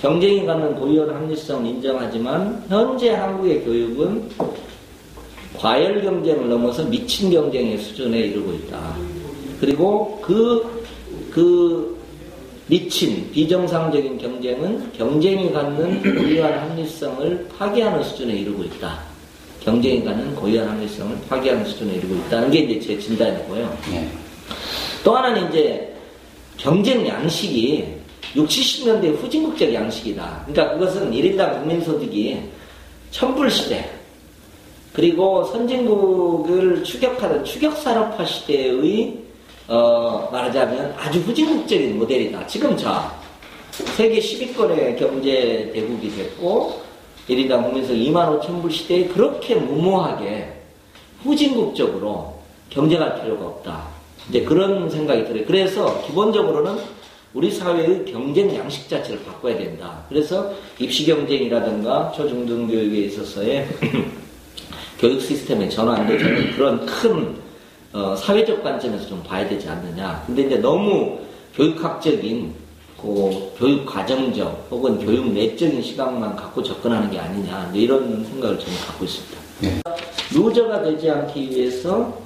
경쟁이 갖는 고유한 합리성을 인정하지만 현재 한국의 교육은 과열 경쟁을 넘어서 미친 경쟁의 수준에 이르고 있다. 그리고 그, 그 미친 비정상적인 경쟁은 경쟁이 갖는 고유한 합리성을 파괴하는 수준에 이르고 있다. 경쟁이 갖는 고유한 합리성을 파괴하는 수준에 이르고 있다는 게 이제 제 진단이고요. 네. 또 하나는 이제 경쟁 양식이 60, 70년대 후진국적 양식이다. 그러니까 그것은 1인당 국민소득이 천불 시대, 그리고 선진국을 추격하던 추격산업화 시대의 어, 말하자면 아주 후진국적인 모델이다. 지금 자 세계 10위권의 경제 대국이 됐고 1인당 국민소 2만 5천 불 시대에 그렇게 무모하게 후진국적으로 경쟁할 필요가 없다. 이제 그런 생각이 들어요. 그래서 기본적으로는 우리 사회의 경쟁 양식 자체를 바꿔야 된다. 그래서 입시 경쟁이라든가 초중등 교육에 있어서의 교육 시스템의 전환도 저는 그런 큰 어, 사회적 관점에서 좀 봐야 되지 않느냐. 근데 이제 너무 교육학적인 그 교육 과정적 혹은 교육 내적인 시각만 갖고 접근하는 게 아니냐 이런 생각을 저는 갖고 있습니다. 네. 루저가 되지 않기 위해서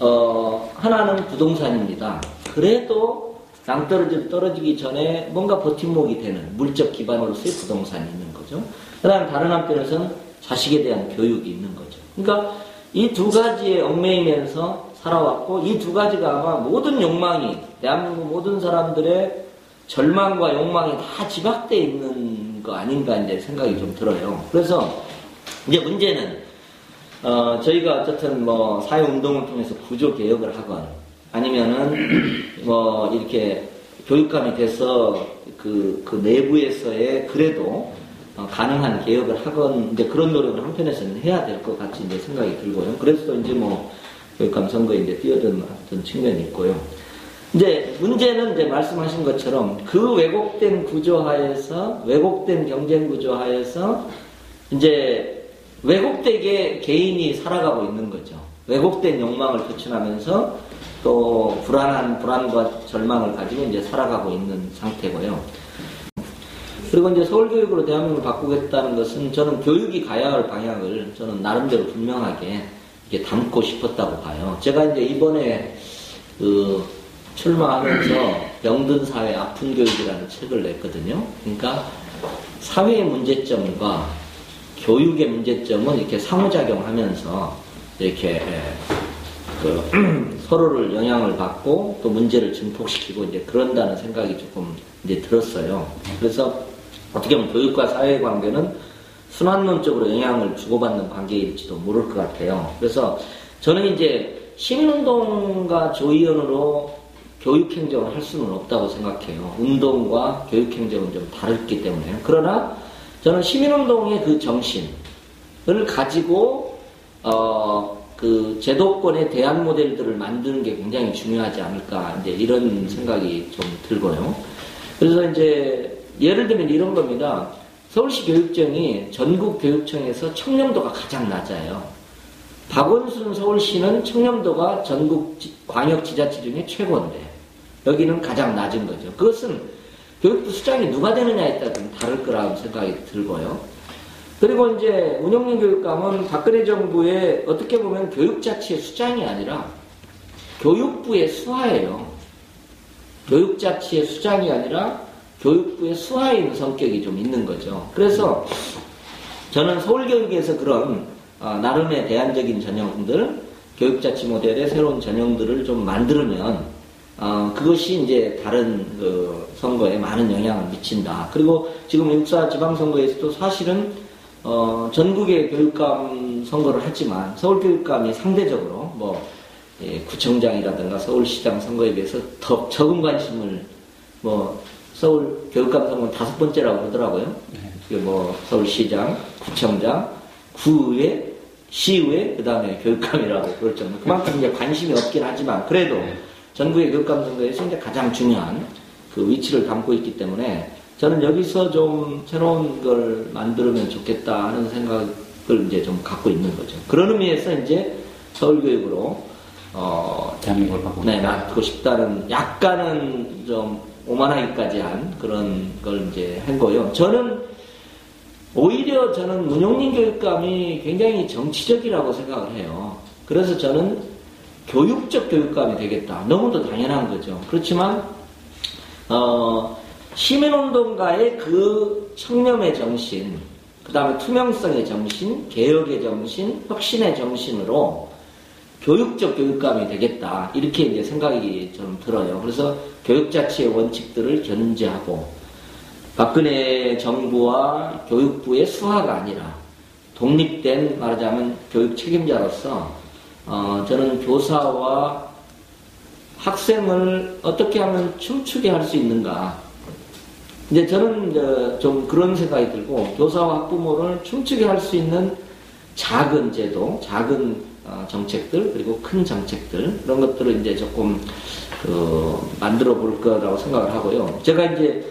어, 하나는 부동산입니다. 그래도 낭떠러지 떨어지기 전에 뭔가 버팀목이 되는 물적 기반으로서의 부동산이 있는 거죠. 그 다음 다른 한편에서는 자식에 대한 교육이 있는 거죠. 그러니까 이 두 가지에 얽매이면서 살아왔고 이 두 가지가 아마 모든 욕망이 대한민국 모든 사람들의 절망과 욕망이 다 집약되어 있는 거 아닌가 이제 생각이 좀 들어요. 그래서 이제 문제는 어 저희가 어쨌든 뭐 사회 운동을 통해서 구조 개혁을 하건 아니면은 뭐 이렇게 교육감이 돼서 그, 그 내부에서의 그래도 어, 가능한 개혁을 하건 이제 그런 노력을 한편에서는 해야 될 것 같이 이제 생각이 들고요. 그래서 이제 뭐 교육감 선거에 이제 뛰어든 어떤 측면이 있고요. 이제 문제는 이제 말씀하신 것처럼 그 왜곡된 구조 하에서 왜곡된 경쟁 구조 하에서 이제 왜곡되게 개인이 살아가고 있는 거죠. 왜곡된 욕망을 표출하면서 또 불안한 불안과 절망을 가지고 이제 살아가고 있는 상태고요. 그리고 이제 서울 교육으로 대한민국을 바꾸겠다는 것은 저는 교육이 가야 할 방향을 저는 나름대로 분명하게 이게 담고 싶었다고 봐요. 제가 이제 이번에 그 출마하면서 병든 사회 아픈 교육이라는 책을 냈거든요. 그러니까 사회의 문제점과 교육의 문제점은 이렇게 상호작용하면서 이렇게 예, 그 서로를 영향을 받고 또 문제를 증폭시키고 이제 그런다는 생각이 조금 이제 들었어요. 그래서 어떻게 보면 교육과 사회 관계는 순환론적으로 영향을 주고받는 관계일지도 모를 것 같아요. 그래서 저는 이제 시민운동가 조의원으로 교육행정을 할 수는 없다고 생각해요. 운동과 교육행정은 좀 다르기 때문에. 그러나 저는 시민운동의 그 정신을 가지고, 어, 그 제도권의 대안 모델들을 만드는 게 굉장히 중요하지 않을까, 이제 이런 생각이 좀 들고요. 그래서 이제 예를 들면 이런 겁니다. 서울시 교육청이 전국 교육청에서 청렴도가 가장 낮아요. 박원순 서울시는 청렴도가 전국 광역 지자체 중에 최고인데 여기는 가장 낮은 거죠. 그것은 교육부 수장이 누가 되느냐에 따라 좀 다를 거라고 생각이 들고요. 그리고 이제 운영민 교육감은 박근혜 정부의 어떻게 보면 교육자치의 수장이 아니라 교육부의 수하예요. 교육자치의 수장이 아니라 교육부의 수하인 성격이 좀 있는 거죠. 그래서 저는 서울교육에서 그런 어, 나름의 대안적인 전형들, 교육자치 모델의 새로운 전형들을 좀 만들면 어, 그것이 이제 다른 그 선거에 많은 영향을 미친다. 그리고 지금 육사 지방선거에서도 사실은 어, 전국의 교육감 선거를 했지만 서울교육감이 상대적으로 뭐 예, 구청장이라든가 서울시장 선거에 비해서 더 적은 관심을 뭐 서울 교육감 선거는 다섯 번째라고 그러더라고요. 네. 뭐 서울시장, 구청장, 구의회, 시의회, 그 다음에 교육감이라고 그럴 정도. 그만큼 이제 관심이 없긴 하지만 그래도 네. 전국의 교육감 선거에서 이제 가장 중요한 그 위치를 담고 있기 때문에 저는 여기서 좀 새로운 걸 만들면 좋겠다 하는 생각을 이제 좀 갖고 있는 거죠. 그런 의미에서 이제 서울교육으로 어, 대한민국을 바꾸고 네, 놔두고 싶다는 약간은 좀 오만하기까지 한 그런 걸 이제 한 거요. 저는 오히려 저는 문용린 교육감이 굉장히 정치적이라고 생각을 해요. 그래서 저는 교육적 교육감이 되겠다. 너무도 당연한 거죠. 그렇지만 어, 시민운동가의 그 청렴의 정신, 그 다음에 투명성의 정신, 개혁의 정신, 혁신의 정신으로 교육적 교육감이 되겠다. 이렇게 이제 생각이 좀 들어요. 그래서 교육 자체의 원칙들을 견제하고 박근혜 정부와 교육부의 수하가 아니라 독립된 말하자면 교육 책임자로서 어, 저는 교사와 학생을 어떻게 하면 춤추게 할 수 있는가. 이제 저는 이제 좀 그런 생각이 들고 교사와 학부모를 춤추게 할 수 있는 작은 제도, 작은 어, 정책들 그리고 큰 정책들 그런 것들을 이제 조금 그 만들어 볼 거라고 생각을 하고요. 제가 이제